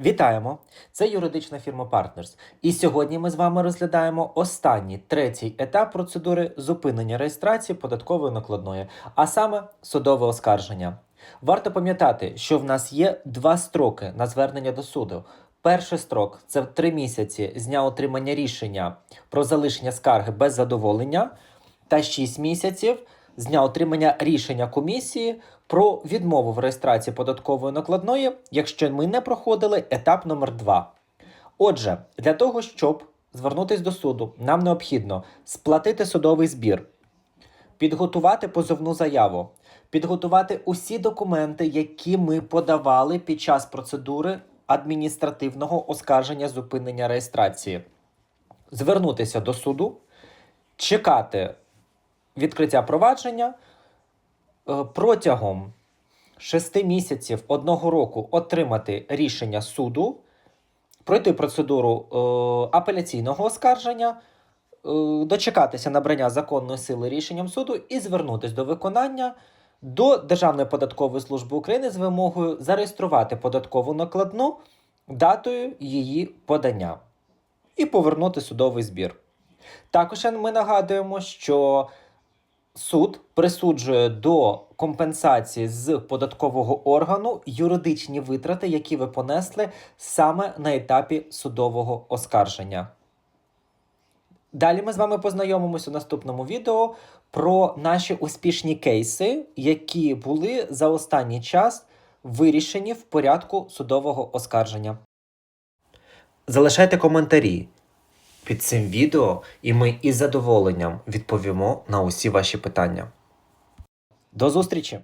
Вітаємо! Це юридична фірма Partners. І сьогодні ми з вами розглядаємо останній третій етап процедури зупинення реєстрації податкової накладної, а саме судове оскарження. Варто пам'ятати, що в нас є два строки на звернення до суду. Перший строк це три місяці з дня отримання рішення про залишення скарги без задоволення, та 6 місяців з дня отримання рішення комісії про відмову в реєстрації податкової накладної, якщо ми не проходили етап номер 2. Отже, для того, щоб звернутися до суду, нам необхідно сплатити судовий збір, підготувати позовну заяву, підготувати усі документи, які ми подавали під час процедури адміністративного оскарження зупинення реєстрації, звернутися до суду, чекати відкриття провадження е, протягом 6 місяців одного року отримати рішення суду, пройти процедуру е, апеляційного оскарження, е, дочекатися набрання законної сили рішенням суду і звернутися до виконання до Державної податкової служби України з вимогою зареєструвати податкову накладну датою її подання і повернути судовий збір. Також ми нагадуємо, що суд присуджує до компенсації з податкового органу юридичні витрати, які ви понесли саме на етапі судового оскарження. Далі ми з вами познайомимося у наступному відео про наші успішні кейси, які були за останній час вирішені в порядку судового оскарження. Залишайте коментарі під цим відео, і ми із задоволенням відповімо на усі ваші питання. До зустрічі!